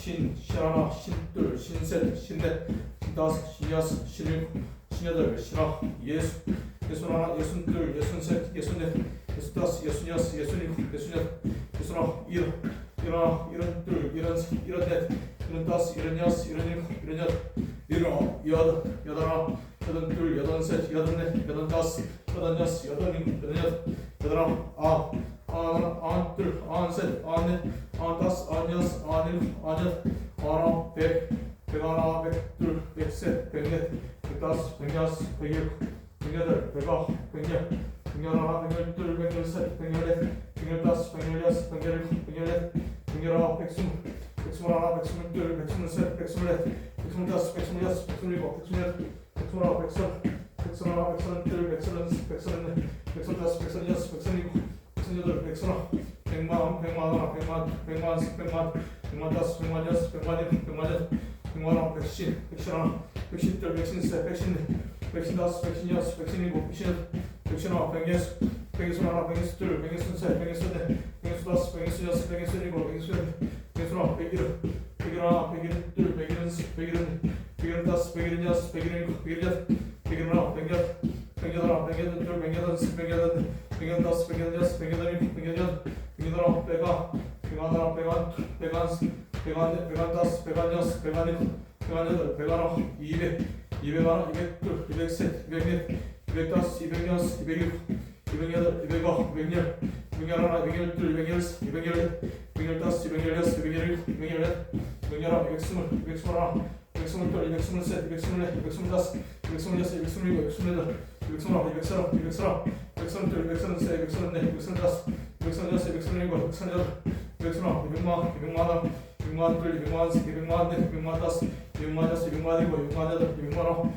신, 신하나, 신둘, 신셋, 신넷, 신다섯, 신여섯, 신일곱, 신여덟, 신아홉, 예수, 예순하나, 예순둘, 예순셋, 예순넷, 예순다섯, 예순여섯, 예순일곱, 예순여덟, 예순아홉, 일흔, 일하나, 일흔둘, 일흔셋, 일흔넷, 일흔다섯, 일흔여섯, 일흔일곱, 일흔여덟, 일흔아홉, 여덟, 여덟하나, 여덟둘, 여덟셋, 여덟넷, 여덟다섯, 여덟여섯, 여덟일곱, 여덟여덟, 여덟아홉, 아홉, 아흔하나, 아흔둘, 아흔셋, 아흔넷, 아흔다섯, 아흔여섯, 아흔일곱, 아흔여덟, 아흔아홉, 백, 백하나, 백둘, 백셋, 백넷, 백다섯, 백여섯, 백일곱, 백여덟, 백아홉, 백열, 백열하나, 백열둘, 백열셋, 백열넷, 백열다섯, 백열여섯, 백열일곱, 백열넷, 백열아홉, 백스물, 백스물하나, 백스물둘, 백스물셋, 백스물넷, 백스물다섯, 백스물여섯, 백스물일곱, 백스물여덟, 백스물아홉, 백서른, 백서른하나, 백서른둘, 백서른셋, 백서른넷, 백서른다섯, 백서른여섯, 백서른일곱, 백서른여덟, 백서른, 백만, 백만하나, 백만, 백만, 백만, 백만 다섯, 백만 여섯, 백만 일곱, 백만 여덟, 백만 하나, 백신, 백신하나, 백신둘, 백신셋, 백신넷, 백신 다섯, 백신 여섯, 백신 일곱, 백신 여덟, 백신 하나, 백예수, 백예수 하나, 백예수 둘, 백예수 셋, 백예수 넷, 백예수 다섯, 백예수 여섯, 백예수 일곱, 백예수 여덟, 백예수 하나, 백일흔, 백일 하나, 백일흔 둘, 백일흔 셋, 백일흔 넷, 백일흔 다섯, 백일흔 여섯, 백일흔 일곱, 백일흔 여덟, 백일흔 하나, 백여덟, 백여덟 하나, 백여덟 둘, 백여덟 셋, 백여덟 넷, 일곱, 백여덟 여덟, 백여덟 하나, 백아, 백아 하나, 백아 둘, 백아 셋, 백아 넷, 백아 다섯, 백아 여섯, 백아 일곱, 백아 여덟, 백아 하나, 이백, 이백 하나, 이백 둘, 이백 셋, 이백 넷, 이백 다섯, 이백 여섯, 이백 일곱, 이백 여덟, 이백 아홉, 이백 열, 이백 열 하나, 이백 열 둘, 이백 열 셋, 이백 열 넷, 이백 열 다섯, 이백 열 여섯, 이백 열 일곱, 이백 열 여덟, 이백 열 하나, 이백 스물, 이백 스물 하나, 이백 스물 둘, 이백 스물 셋, 이백 스물 넷, 이백 스물 다섯, 이백 스물 여섯, 이백 스물 일곱, 이백 스물 여덟, 이백 스물 하나, 이백 서른, 이백 서른, 이백 서른 둘, 이백 서른 셋, 이백 서른 넷, 이백 서른 다섯, 이백 서른 여섯, 이백 서른 일곱, 이백 서른 여덟, 이백 서른 하나, 이백만, 이백만 하나, 이백만 둘, 이백만 셋, 이백만 넷, 이백만 다섯, 이백만 여섯, 이백만 일곱, 이백만 여덟, 이백만 아홉,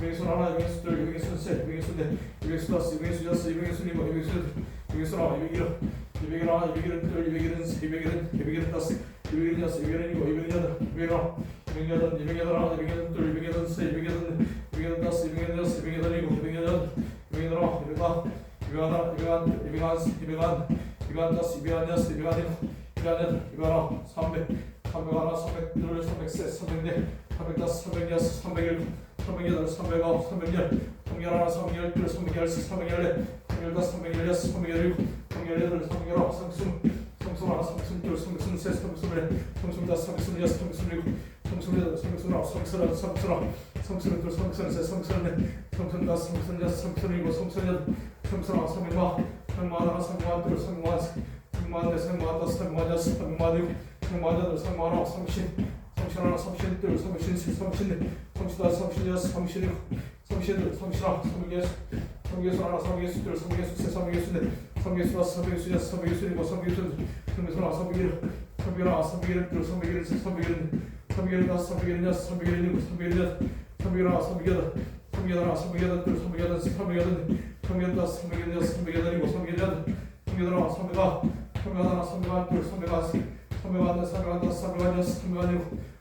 이백신 하나, 이백신 둘, 이백신 셋, 이백신 넷, 이백신 다섯, 이백신 여섯, 이백신 일곱, 이백신 여덟, 이백신 아홉, 이백여섯, 이백신 하나, 이백신 둘, 이백신 셋, 이백신 넷, 이백신 다섯, 이백신 여섯, 이백신 일곱, 이백신 여덟, 이백신 하나, 이백일흔, 이백일 하나, 이백일흔 둘, 이백일흔 셋, 이백일흔, 이백일흔 다섯, 이백일흔 여섯, 이백일흔 일곱, 이백일흔 여덟, 여덟, 이백일흔 하나, 넷, 이백일흔 일곱, 이백일흔 여덟, 이백일흔 아홉, 이백일 이백한, 이백한, 이백한, 이백한 다섯, 이백한 여섯, 이백한 일곱, 이백한 여덟, 이백한 아홉, 삼백, 삼백 하나, 삼백 둘, 삼백 셋, 삼백 넷, 삼백 다섯, 삼백 여섯, 삼백 일곱, 삼백 여덟, 삼백 아홉, 삼백 열, 삼백 열 하나, 삼백 열 둘, 삼백 열 셋, 삼백 열 넷, 삼백 열 다섯, 삼백 열 여섯, 삼백 열 일곱, 삼백 열 여덟, 삼백 열 아홉, 삼백 스물, 삼백 스물 하나, 삼백 스물 둘, 삼백 스물 셋, 삼백 스물 넷, 삼백 스물 다섯, 삼백 스물 여섯, 삼백 스물 일곱, 삼백 스물 여덟, 삼백 스물 아홉, 삼백 스물 여덟, 삼백 스물 아홉, 삼백 스물 둘, 삼백 스물 셋, 삼백 스물 넷, 삼백 스물 다섯, 삼백 스물 여섯, 삼백 스물 일곱, 삼백 스물 여덟, 삼백 스물 아홉, 삼백 만, 삼백 만 하나, 삼백 만 둘, 삼백 만 셋, 삼백 만 넷, 삼백 만 다섯, 삼백 만 여섯, 삼백 만 일곱, 삼백 만 여덟, 삼백 만 아홉, 삼십, 삼신 하나, 삼신 둘, 삼신 셋, 삼신 넷, 삼신 다섯, 삼신 여섯, 삼신 일곱, 삼신 여덟, 삼신 아홉, 삼신 예수, 삼신 예수 하나, 삼신 예수 둘, 삼신 예수 셋, 삼신 예수 넷, 삼신 예수 다섯, 삼신 예수 여섯, 삼신 예수 일곱, 삼신 예수 여덟, 삼신 예수 하나, 삼신 일, 삼신 하나, 삼신 일 둘, 삼신 일 셋, 삼신 일 넷, 삼신 일 다섯, 삼신 일 여섯, 삼신 일 일곱, 삼신 일 여덟, 삼신 하나, 삼신 여덟, 삼신 하나, 삼신 여덟 둘, 삼신 여덟 셋, 삼신 여덟. 넷, 삼신 다섯, 삼신 여섯, 삼신 여덟 일곱, 삼신 여덟, 삼신 하나, 삼신 다, 삼신 하나, 삼신 둘, 삼신 하나, 삼신 삼백한다 삼백한다 삼백한다 삼백한다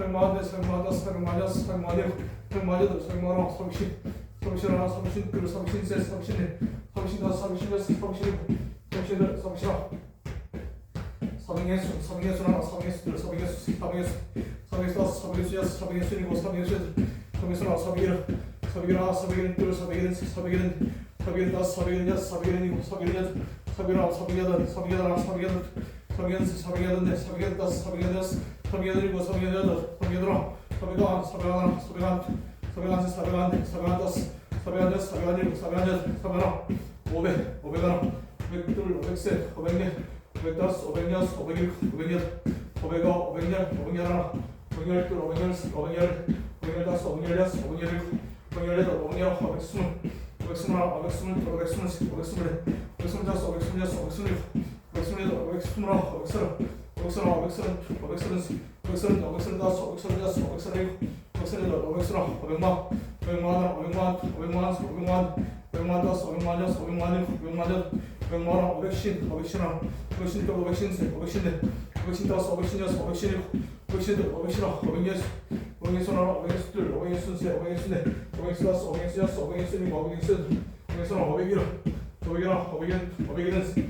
Sırmade, sırmada, sırmaca, sırmacı, sırmacıdır, sırmaram, savşin, savşirana, savşin, kır, savşin, ses, savşin, savşinda, savşinde, savşin, savşinde, savşa. Sabiyesu, sabiyesu, nana, sabiyesu, sabiyesu, sabiyesu, sabiyesu, sabiyesu, yas, sabiyesu, nigo, sabiyesu, sabiyesu, nana, sabiyera, sabiyera, sabiyerin, kır, sabiyerin, sabiyerin, sabiyerin, das, sabiyerin, yas, sabiyerin, nigo, sabiyerin, sabiyera, sabiyera, sabiyera, sabiyera, 스물 일곱, 사백 스물 여덟, 사백 스물 아홉, 사백 만, 사백 만 하나, 사백 만 둘, 사백 만 셋, 사백 만 넷, 사백 만 다섯, 사백 만 여섯, 사백 만 일곱, 사백 만 여덟, 사백 만 아홉, 사백 십, 사백 십 하나, 사백 십 둘, 사백 십 셋, 사백 십 넷, 사백 십 다섯, 사백 십 여섯, 사백 십 일곱, 사백 십 여덟, 사백 십 아홉, 사백 예수, 사백 예수 하나, 사백 예수 둘, 사백 예수 셋, 사백 예수, 사백 예수 다섯, 사백 예수 여섯, 사백 예수 일곱, 사백 예수 여덟, 사백 예수 하나, 사백 일흔, 사백 일흔 하나, 사백 일흔 둘, 사백 일흔 셋, 사백 일흔, 사백일 다섯 사백일 여섯 사백일 일곱 사백일 여덟 사백일 아홉 사백일 여덟 사백일 여덟 아홉 사백일 여덟 사백일 여섯 사백일 여덟 넷 사백일 여덟 다섯 사백일 여섯 사백일 여덟 일곱 사백일 여덟 사백일 여덟 아홉 사백일 아홉 사백일 하나 사백일 한 사백일 한 사백일 한 사백일 한 다섯 사백일 한 여섯 사백일 한 일곱 사백일 한 여덟 사백일 아홉 오백 오백 하나 오백 둘 오백 셋 오백 넷 오백 다섯 오백 여섯 오백 일곱 오백 여덟 오백 아홉 오백 열 오백 열 하나. 오백 열둘 오백 열셋 오백 열. 오백 열다섯 오백 열여섯 오백 열일곱 오백 열여덟 오백 열아홉 오백 스물. 오백 스물하나 오백 스물둘 오백 스물셋 오백 스물넷. 오백 스물다섯 오백 스물여섯 오백 스물일곱 오백 스물여덟 오백 스물아홉, 오백스러오백스러오백스러 오백스러스, 오백스러스, 오백스러다섯, 오백스러여섯, 오백스러일곱, 오백스러여덟, 오백스러, 오백만, 오백만 하나, 오백만, 오백만 한, 오백만, 오백만 다섯, 오백만 여섯, 오백만 일곱, 오백만 여덟, 오백만 하나, 오백신, 오백신 하나, 오백신 둘, 오백신 셋, 오백신 넷, 오백신 다섯, 오백신 여섯, 오백신 일곱, 오백신 둘, 오백신 하나, 오백여섯, 오백여섯 하나, 오백여섯 둘, 오백여섯 셋, 오백여섯 넷, 오백여섯 다섯, 오백여섯 여섯, 오백여섯 일곱, 오백여섯, 오백여섯 하나, 오백일, 오백일 하나, 오백일, 오백일 한